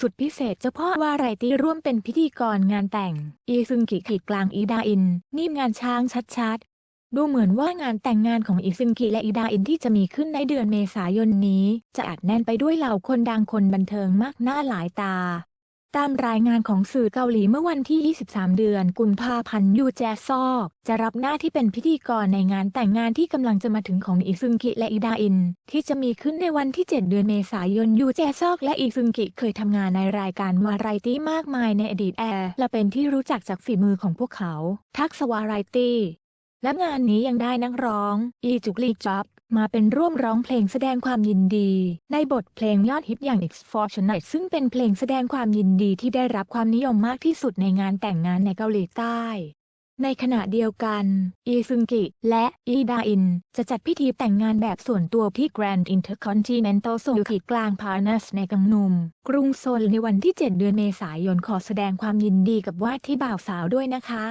สุดพิเศษเจ้าพ่อวาไรตี้ร่วมเป็นพิธีกรงานแต่ง อีซึงกิขีดกลางอีดาอิน นี่งานช้างชัดๆ ดูเหมือนว่างานแต่งงานของอีซึงกิและอีดาอินที่จะมีขึ้นในเดือนเมษายนนี้ จะอัดแน่นไปด้วยเหล่าคนดังคนบันเทิงมากหน้าหลายตา ตามรายงานของสื่อเกาหลีเมื่อวันที่ 23 เดือนกุมภาพันธ์ยูแจซอก จะรับหน้าที่เป็นพิธีกรในงานแต่งงานที่กำลังจะมาถึงของอีซึงกิและอีดาอิน ที่จะมีขึ้นในวันที่ 7 เดือนเมษายนยูแจซอก และอีซึงกิเคยทำงานในรายการวาไรตี้มากมายในอดีตแอร์และเป็นที่รู้จักจากฝีมือของพวกเขา ทักษวาไรตี้และงานนี้ยังได้นักร้อง อีจุกลีจ็อบ มาเป็นร่วมร้องเพลงแสดงความยินดี ในบทเพลงยอดฮิตอย่าง It's Fortunate ซึ่งเป็นเพลงแสดงความยินดีที่ได้รับความนิยมมากที่สุดในงานแต่งงานในเกาหลีใต้ ในขณะเดียวกัน อีซึงกิ และอีดาอิน จะจัดพิธีแต่งงานแบบส่วนตัวที่ Grand Intercontinental โซลขีดกลางพาร์นัสในกังนุม กรุงโซลในวันที่ 7 เดือนเมษายนขอแสดงความยินดีกับว่าที่บ่าวสาวด้วยนะคะ